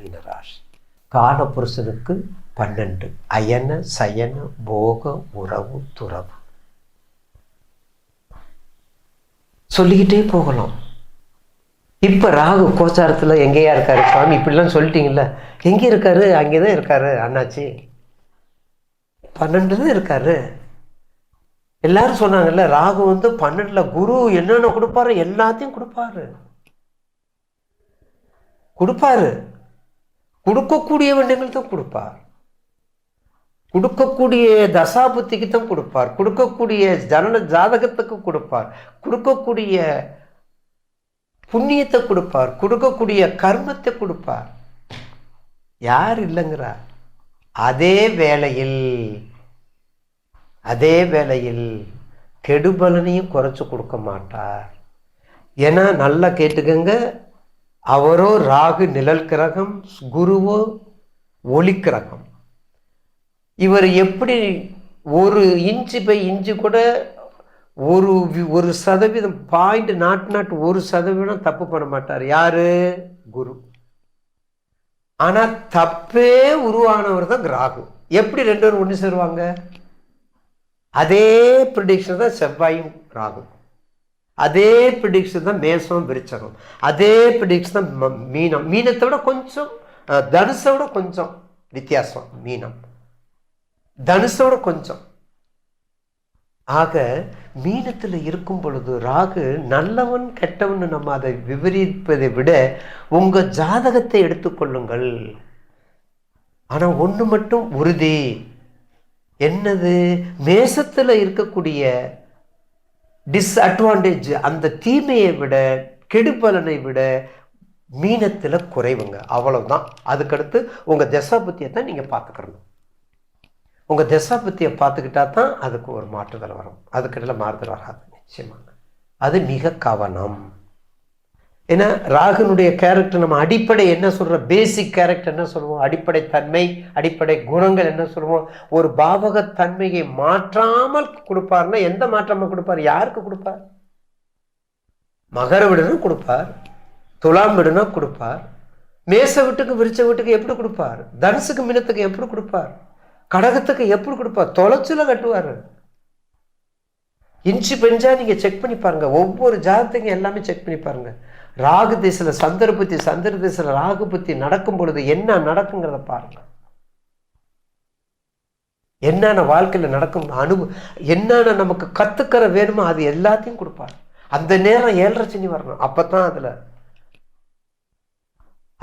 மீனராசி. காலபுருஷனுக்கு பன்னெண்டு. அயன சயன போக உறவு துறவு. சொல்லிக்கிட்டே போகலாம். இப்போ ராகு கோச்சாரத்தில் எங்கேயா இருக்காரு? சுவாமி இப்படிலாம் சொல்லிட்டீங்கல்ல. எங்கே இருக்காரு? அங்கே தான் இருக்காரு அண்ணாச்சி. பன்னெண்டு தான் இருக்காரு. எல்லாரும் சொன்னாங்கல்ல ராகு வந்து பன்னெண்டுல குரு என்னென்ன கொடுப்பாரு? எல்லாத்தையும் கொடுப்பாரு. கொடுப்பாரு. கொடுக்கக்கூடிய வண்டிகள் தான் கொடுப்பார். கொடுக்கக்கூடிய தசாபுத்திக்கு தான் கொடுப்பார். கொடுக்கக்கூடிய ஜனன ஜாதகத்துக்கு கொடுப்பார். கொடுக்கக்கூடிய புண்ணியத்தை கொடுப்பார். கொடுக்கக்கூடிய கர்மத்தை கொடுப்பார். யார் இல்லைங்கிறார் அதே வேளையில் அதே வேளையில் கெடுபலனையும் குறைச்சி கொடுக்க மாட்டார். ஏன்னா நல்லா கேட்டுக்கங்க. அவரோ ராகு நிழல் கிரகம் குருவோ ஒளி கிரகம். இவர் எப்படி ஒரு இன்ச்சு பை இன்ச்சு கூட ஒரு ஒரு சதவீதம் பாயிண்ட் நாட்டு நாட்டு ஒரு சதவீதம் தப்பு பண்ண மாட்டார். யாரு? குரு. ஆனா தப்பே உருவானவர் தான் ராகு. எப்படி ரெண்டு பேரும் ஒன்று சேருவாங்க? அதே ப்ரிடிக்ஷன் தான் செவ்வாயும் ராகும் அதே ப்ரிடிக்ஷன் தான் மேசம் விரிச்சகம் அதே ப்ரிடிக்ஷன் தான் ம- மீனம். மீனத்தை விட கொஞ்சம் அஹ், தனுசை விட கொஞ்சம் வித்தியாசம் மீனம். தனுசோட கொஞ்சம். ஆக மீனத்தில் இருக்கும் பொழுது ராகு நல்லவன் கெட்டவன் நம்ம அதை விவரிப்பதை விட உங்கள் ஜாதகத்தை எடுத்துக்கொள்ளுங்கள் ஆனால் ஒன்று மட்டும் உறுதி. என்னது? மேசத்தில் இருக்கக்கூடிய டிஸ்அட்வான்டேஜ் அந்த தீமையை விட கெடுபலனை விட மீனத்தில் குறைவுங்க. அவ்வளவுதான். அதுக்கடுத்து உங்கள் தசாபத்தியை தான் நீங்கள் பார்த்துக்கணும் உங்கள் தசாபத்தியை பார்த்துக்கிட்டா தான் அதுக்கு ஒரு மாற்றுதல் வரும். அதுக்கடையில் மாறுதல் வராது. நிச்சயமாக அது மிக கவனம். ஏன்னா ராகுனுடைய கேரக்டர் நம்ம அடிப்படை என்ன சொல்கிற பேசிக் கேரக்டர் என்ன சொல்லுவோம்? அடிப்படை தன்மை அடிப்படை குணங்கள் என்ன சொல்லுவோம்? ஒரு பாவக தன்மையை மாற்றாமல் கொடுப்பார்னா எந்த மாற்றமாக கொடுப்பார்? யாருக்கு கொடுப்பார்? மகர விடுனா கொடுப்பார். துலாம் விடுனா கொடுப்பார். மேச வீட்டுக்கு விரிச்ச வீட்டுக்கு எப்படி கொடுப்பார்? தனுசுக்கு மினத்துக்கு எப்படி கொடுப்பார்? கடகத்துக்கு எப்படி கொடுப்பார்? தொலைச்சுல கட்டுவார். இன்ச்சு பெஞ்சா நீங்கள் செக் பண்ணி பாருங்க. ஒவ்வொரு ஜாதத்தையும் எல்லாமே செக் பண்ணி பாருங்கள் ராகு திசையில் சந்திர புத்தி சந்திர திசையில் ராகு புத்தி நடக்கும் பொழுது என்ன நடக்குங்கிறத பாருங்க. என்னென்ன வாழ்க்கையில் நடக்கும் அனுபவ என்னென்ன நமக்கு கற்றுக்கிற வேணுமோ அது எல்லாத்தையும் கொடுப்பார். அந்த நேரம் ஏழரை சனி வரணும். அப்போ தான் அதில்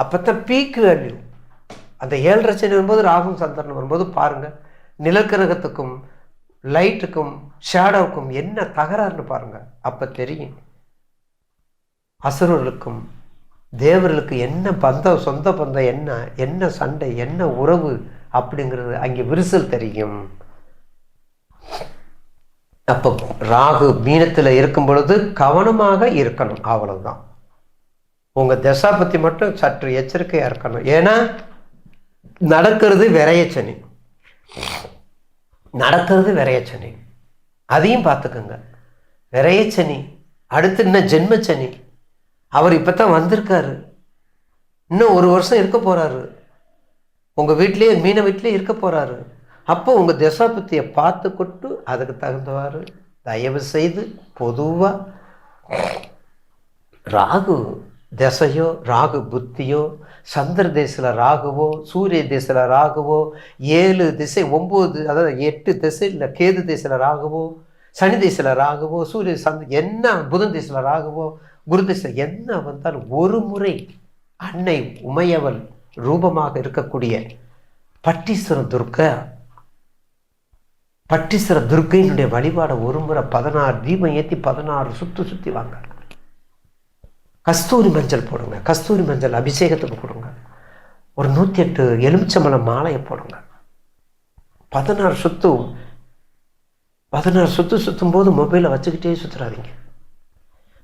அப்போ தான் பீக் வேல்யூ அந்த ஏழரை சனி வரும்போது ராகும் சந்திரன் வரும்போது பாருங்கள் நிலக்கிரகத்துக்கும் லைட்டுக்கும் ஷேடோவுக்கும் என்ன தகராறுன்னு பாருங்கள் அப்போ தெரியும். அசுரர்களுக்கும் தேவர்களுக்கு என்ன பந்தம் சொந்த பந்தம் என்ன என்ன சண்டை என்ன உறவு அப்படிங்கிறது அங்கே விரிசல் தெரியும். அப்போ ராகு மீனத்தில் இருக்கும் பொழுது கவனமாக இருக்கணும் அவ்வளவுதான். உங்கள் தசா பற்றி மட்டும் சற்று எச்சரிக்கையாக இருக்கணும். ஏன்னா நடக்கிறது விரையச்சனி நடக்கிறது விரையச்சனி அதையும் பார்த்துக்கோங்க. விரையச்சனி அடுத்து என்ன ஜென்மச்சனி அவர் இப்போ தான் வந்திருக்காரு. இன்னும் ஒரு வருஷம் இருக்க போகிறாரு உங்கள் வீட்லேயே மீன வீட்லயே இருக்க போகிறாரு அப்போ உங்கள் தசாபத்தியை பார்த்து கொட்டு அதுக்கு தகுந்தவாறு தயவு செய்து பொதுவாக ராகு தசையோ ராகு புத்தியோ சந்திர தேசில ராகுவோ சூரிய தேசில ராகுவோ ஏழு திசை ஒம்பது அதாவது எட்டு திசை இல்லை கேது தேசில ராகுவோ சனி திசையில் ராகுவோ சூரிய சந்த் என்ன புதன் திசையில் ராகுவோ குரு திசை என்ன வந்தாலும் ஒரு முறை அன்னை உமையவள் ரூபமாக இருக்கக்கூடிய பட்டீஸ்வர துர்க்கை பட்டீஸ்வர துர்க்கையினுடைய வழிபாடை ஒரு முறை பதினாறு தீபம் ஏற்றி பதினாறு சுற்றி சுற்றி வாங்க. கஸ்தூரி மஞ்சள் போடுங்க. கஸ்தூரி மஞ்சள் அபிஷேகத்துக்கு போடுங்க ஒரு நூற்றி எட்டு எலுமிச்சம்பழம் மாலையை போடுங்க. பதினாறு சுத்தும் பதினாறு சுற்று சுற்றும் போது மொபைலை வச்சுக்கிட்டே சுற்றுறாதீங்க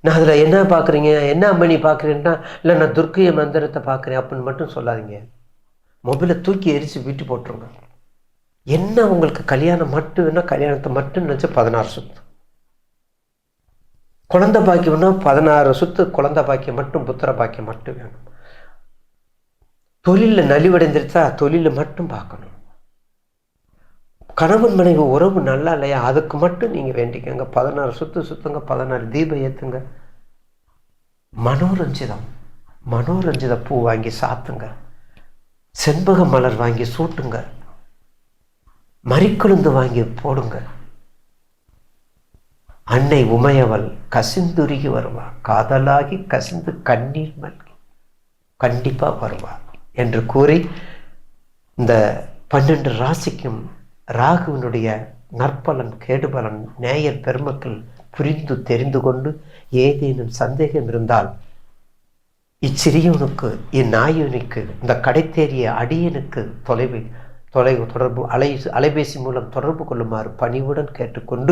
நான் அதில் என்ன பார்க்குறீங்க என்ன அம்மணி பார்க்குறீங்கன்னா இல்லை நான் துர்க்கைய மந்திரத்தை பார்க்குறேன் அப்படின்னு மட்டும் சொல்லாதீங்க. மொபைலை தூக்கி எரித்து வீட்டு போட்டுருங்க. என்ன உங்களுக்கு கல்யாணம் மட்டும் வேணால் கல்யாணத்தை மட்டும் நினச்சி பதினாறு சுத்து. குழந்த பாக்கியம்னா பதினாறு சுத்து குழந்த பாக்கியம் மட்டும் புத்திர பாக்கியம் மட்டும் வேணும். தொழிலில் நலிவடைந்துருச்சா தொழிலை மட்டும் பார்க்கணும். கணவன் மனைவி உறவு நல்லா இல்லையா? அதுக்கு மட்டும் நீங்கள் வேண்டிக்கோங்க. பதினாறு சுத்து சுத்துங்க பதினாறு தீபம் ஏற்றுங்க மனோரஞ்சிதம். மனோரஞ்சித பூ வாங்கி சாத்துங்க. செண்பக மலர் வாங்கி சூட்டுங்க. மறிக்கொழுந்து வாங்கி போடுங்க. அன்னை உமையவள் கசிந்துருகி வருவா. காதலாகி கசிந்து கண்ணீர் மல்கி. கண்டிப்பாக வருவா என்று கூறி இந்த பன்னெண்டு ராசிக்கும் ராகுவினுடைய நற்பலன் கேடுபலன் நேயர் பெருமக்கள் புரிந்து தெரிந்து கொண்டு ஏதேனும் சந்தேகம் இருந்தால் இச்சிறியவனுக்கு இந்நாயனுக்கு இந்த கடைத்தேறிய அடியனுக்கு தொலைவு தொலைவு தொடர்பு அலை அலைபேசி மூலம் தொடர்பு கொள்ளுமாறு பணிவுடன் கேட்டுக்கொண்டு